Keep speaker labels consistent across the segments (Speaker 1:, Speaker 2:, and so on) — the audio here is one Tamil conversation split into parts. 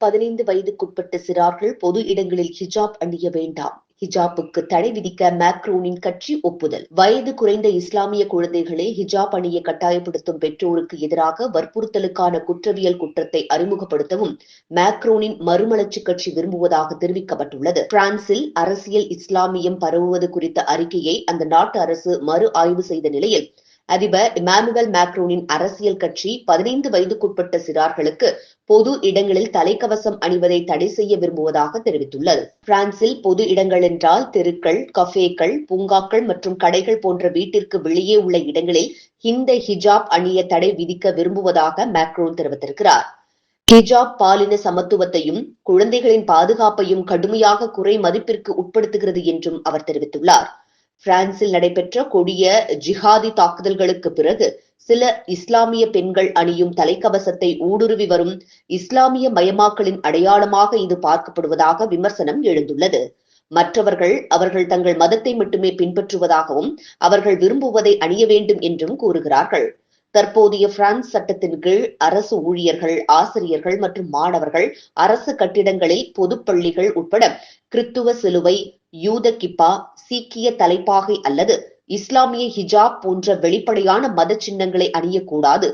Speaker 1: பதினைந்து வயதுக்குட்பட்ட சிறார்கள் பொது இடங்களில் ஹிஜாப் அணிய வேண்டாம். ஹிஜாப்புக்கு தடை விதிக்க மேக்ரோனின் கட்சி ஒப்புதல். வயது குறைந்த இஸ்லாமிய குழந்தைகளை ஹிஜாப் அணிய கட்டாயப்படுத்தும் பெற்றோருக்கு எதிராக வற்புறுத்தலுக்கான குற்றவியல் குற்றத்தை அறிமுகப்படுத்தவும் மேக்ரோனின் மறுமலர்ச்சி கட்சி விரும்புவதாக தெரிவிக்கப்பட்டுள்ளது. பிரான்சில் அரசியல் இஸ்லாமியம் பரவுவது குறித்த அறிக்கையை அந்த நாட்டு அரசு மறு ஆய்வு செய்த நிலையில் அதிபர் இமானுவல் மேக்ரோனின் அரசியல் கட்சி பதினைந்து வயதுக்குட்பட்ட சிறார்களுக்கு பொது இடங்களில் தலைக்கவசம் அணிவதை தடை செய்ய விரும்புவதாக தெரிவித்துள்ளது. பிரான்சில் பொது இடங்கள் என்றால் தெருக்கள் கஃபேக்கள் பூங்காக்கள் மற்றும் கடைகள் போன்ற வீட்டிற்கு வெளியே உள்ள இடங்களில் இந்த ஹிஜாப் அணிய தடை விதிக்க விரும்புவதாக மேக்ரோன் தெரிவித்திருக்கிறார். ஹிஜாப் பாலின சமத்துவத்தையும் குழந்தைகளின் பாதுகாப்பையும் கடுமையாக குறை மதிப்பிற்கு உட்படுத்துகிறது என்றும் அவர் தெரிவித்துள்ளார். பிரான்சில் நடைபெற்ற கொடிய ஜிஹாதி தாக்குதல்களுக்கு பிறகு சில இஸ்லாமிய பெண்கள் அணியும் தலைக்கவசத்தை ஊடுருவி வரும் இஸ்லாமிய மயமாக்கலின் அடையாளமாக இது பார்க்கப்படுவதாக விமர்சனம் எழுந்துள்ளது. மற்றவர்கள் அவர்கள் தங்கள் மதத்தை மட்டுமே பின்பற்றுவதாகவும் அவர்கள் விரும்புவதை அணிய வேண்டும் என்றும் கூறுகிறார்கள். தற்போதைய பிரான்ஸ் சட்டத்தின் கீழ் அரசு ஊழியர்கள் ஆசிரியர்கள் மற்றும் மாணவர்கள் அரசு கட்டிடங்களில் பொதுப்பள்ளிகள் உட்பட கிறித்துவ சிலுவை யூத கிப்பா சீக்கிய தலைப்பாகை அல்லது இஸ்லாமிய ஹிஜாப் போன்ற வெளிப்படையான மத சின்னங்களை அணியக்கூடாது.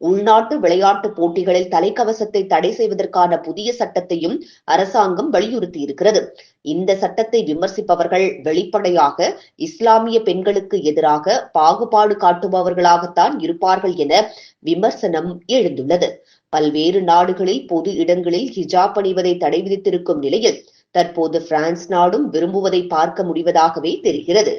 Speaker 1: உள்நாட்டு விளையாட்டுப் போட்டிகளில் தலைக்கவசத்தை தடை செய்வதற்கான புதிய சட்டத்தையும் அரசாங்கம் வலியுறுத்தி இருக்கிறது இந்த சட்டத்தை விமர்சிப்பவர்கள் வெளிப்படையாக இஸ்லாமிய பெண்களுக்கு எதிராக பாகுபாடு காட்டுபவர்களாகத்தான் இருப்பார்கள் என விமர்சனம் எழுந்துள்ளது. பல்வேறு நாடுகளில் பொது இடங்களில் ஹிஜாப் அணிவதை தடை விதித்திருக்கும் நிலையில் தற்போது பிரான்ஸ் நாடும் விரும்புவதை பார்க்க முடிவதாகவே தெரிகிறது.